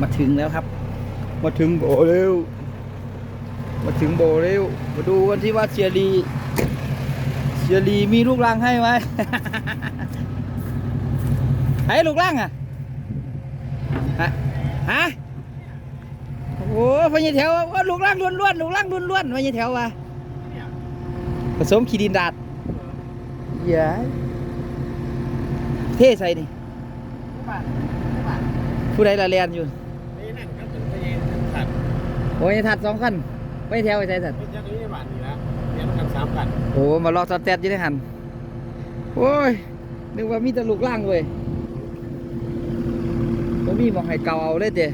มาถึงแล้วครับ มาถึงโบเร็ว มาถึงโบเร็ว มาดูกันที่ว่าเชียรีเชียรีมีลูกรังให้ไหมให้ลูกรังอะฮะฮะโอ้พญาแถวว่าลูกรังล้วนๆลูกรังล้วนๆพญาแถวว่ะผสมขีดินดาดเย้ยเท่ใส่นี่ผู้ใดละเรียนอยู่ นี่นั่นก็เป็นพยานขัด โอ้ยถัดสองคันไม่แถวไปใส่ถัดไม่ยักษ์นี่บาทนี่นะเรียนกันสามกันโอ้มารอสแตทอยู่ในหันโอ้ยนึกว่ามีแตลูกล่างเว้ยบ่มีหมองให้เก่าเอาเลยเจ้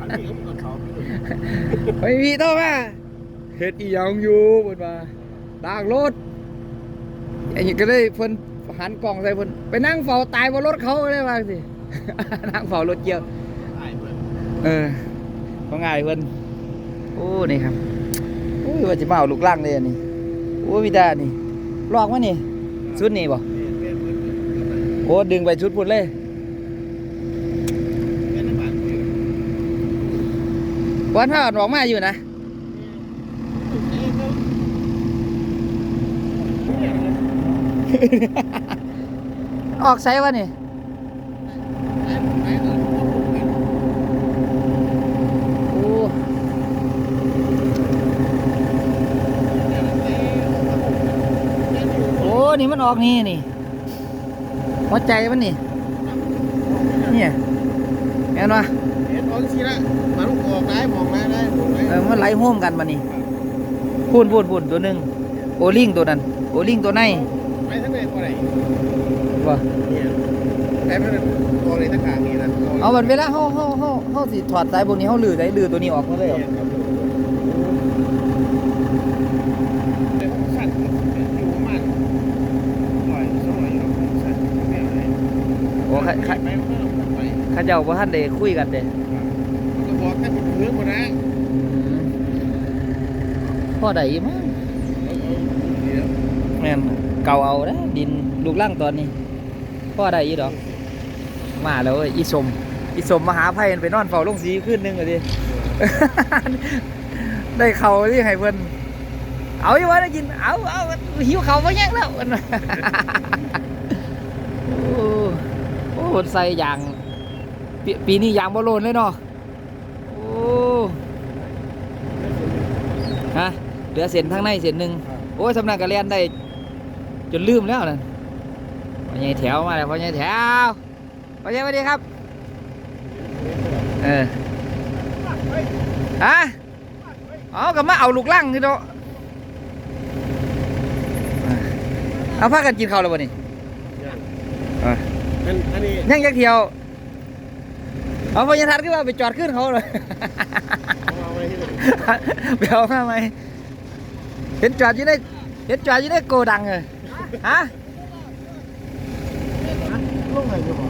อันนี้ก็เป็นเขาไม่มีโทษมาเฮ็ดอีหยังอยู่เพิ่นว่าล้างรถไอ้นี่ก็เลยเพิ่นหันกล่องใส่เพิ่นไปนั่งเฝ้าตายบนรถเขาเลยว่าสินั่งเฝ้ารถเกี่ยวตายเพื่อน เออเขาง่ายเพิ่นโอ้นี่ครับโอ้ยว่าจะมาเอาลูกล่างเลยอันนี้โอ้ยมีแต่อันนี่ลอกมานี่ชุดนี้บ่เป็นเพื่อนโอ้ดึงไปชุดพุ่นเลยเป็นบาทวันถ้าออกมาอยู่นะออกไซวะนี่โอ้โอ้ นี่มันออกนี่นี่หัวใจมันนี่เนี่ยเห็นปะเห็นตอนสิละมาลูกออกได้มองได้ได้มองได้เออมันไหลห่วมกันมานี่พูนพูนพูนตัวหนึ่งโอลิงตัวนั้น โอลิงตัวในไปทั้งไหนตัวไหนว่าเนี่ยแค่ไม่ได้ตัวในตะขานี่นะเอาบัดเวลาเฮาเฮาเฮาเฮาสิถอดสายพวกนี้เฮาลือสายลือตัวนี้ออกมาเลยเหรอ สั่นอยู่ประมาณร้อยสองร้อยสั่นไม่อะไร โอ้ข้าข้าไปเพิ่มไปข้าเจ้าบ่ทันได้คุยกันเด้มันก็บอกแค่เป็นเพื่อนคนนะพ่อใดมั้งแม่นเก่าเอาเด้อดินลูกล่างตอนนี้พ่อใดอีดอก มาแล้วเว้ยอีสมอีสมมหาภัยมันไปนอนเฝ้าลงสีขึ้นนึงอะดิได้เขาที่ให้เพิ่นเอาอยู่ว่าได้กินเอาเอาหิวเขาบ่แย่งแล้ว โอ้โอ้ใส่ยางปปีนี้ยางบ่โลนเลยเนาะโอ้ฮะเหลือเส้นทางในเส้นหนึ่งโอ้ยสำนักกระเรียนได้ จนลืมแล้วนั่นพ่อใหญ่แถวมาแล้วพ่อใหญ่แถวพ่อใหญ่สวัสดีครับเออฮะเอาก็มาเอาลูกล่างนี่เนาะเอาพากันกินข้าวแล้วบ่นี่ อันอันนี้ยังยักเที่ยว เอาพญาทัดขึ้นมาไปจอดขึ้นเขาเลย เอาไว้ที่ไหนไปเอามาไหมเห็นจอดอยู่ในเห็นจอดอยู่ในโกดังเลยฮะลงไหนอยู่บ่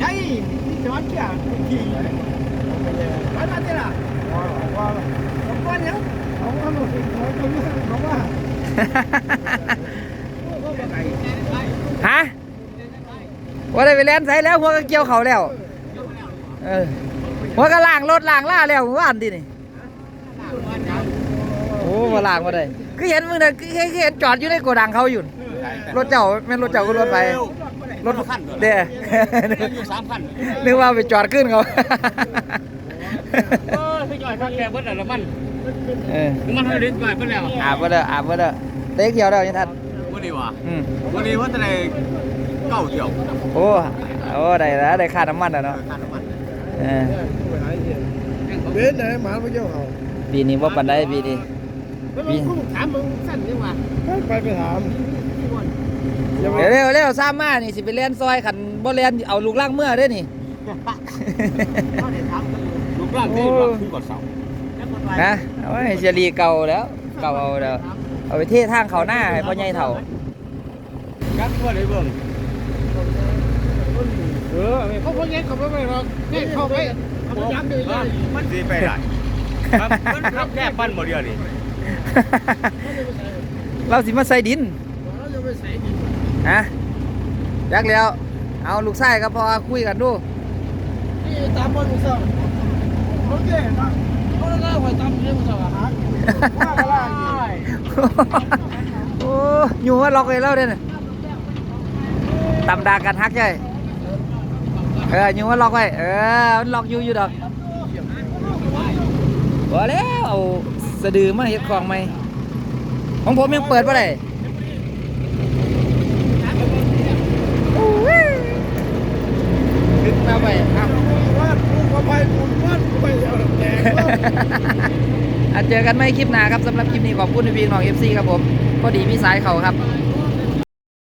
ใช่ที่จอดเกี่ยที่ไปมาเจ้าล่ะว้าวว้าวเอาก้อนยังเอาเอาหมดเอาตรงนี้เขาว่า ฮะ ว่าได้ไปเล่นใส่แล้วหัวก็เกี่ยวเขาแล้วเออหัวก็ล่างรถล่างล่าแล้วเมื่อวานดินี่โอ้มาล่างมาได้คือเห็นมึงน่ะคือเห็นคือเห็นจอดอยู่ในโกดังเขาอยู่รถเจ้าแม่นรถเจ้าก็รถไปรถขั้นเด้อยู่สามขั้นนึกว่าไปจอดขึ้นเขาเออพี่จอยพักแกเบิดแล้วมันเออมันให้เล่นไปเบิดแล้วอาบมาเด้ออาบมาเด้อเด็กเกี่ยวเด้อยังทันวันนี้วะอืมวันนี้ว่าจะได้เก้าเดี่ยวโอ้โอ้ได้แล้วได้ค่าน้ำมันแล้วเนาะค่าน้ำมันเออเบสไหนหมาไปเกี่ยวเขาปีนี้ว่าปันได้ปีนี้มีคุณถามมึงสั้นยังวะไปไปถามเร็วเร็วเร็วซ้ำมานี่สิไปเล่นซอยขันบ่เล่นเอาลูกล่างเมื่อเด้อนี่ลูกร่างนี่ว่าคู่กับเสาฮะเอาไว้ให้เชลีเก่าแล้วเก่าเอาแล้วเอาไปเททางเขาหน้าให้พ่อใหญ่เฒ่ากัดตัวไหนเบิ่ง เออเขาพวกนี้เขาไม่ไปหรอกนี่เข้าไปเขาย้ำเลยมันดีไปได้ครับมันรับแค่ปั้นหมดเดียวนี่เราสิมาใส่ดินเราจะไปใส่ดินฮะยักแล้ว เอาลูกไส้ก็พอคุยกันดูนี่ตามบนมือเสาโอเคนะเขาเล่าไว้ตามเรื่องมือเสาหาว่าก็ล่าอยู่โอ้อยู่ว่าล็อกเลยแล้วเด้อน่ะ ตำดากันฮักใช่เอออยู่ว่าล็อกไว้เออมันล็อกอยู่อยู่ดอกพอแล้วเอาสะดือมาเฮ็ดของไหมของผมยังเปิดบ่ได้ดึกมาไปอะว่ากูก็ไปกูว่ากูไปเอาแดงอะเจอกันไม่คลิปหน้าครับสำหรับคลิปนี้ขอบคุณพี่น้อง FC ครับผมพอดีมีสายเขาครับ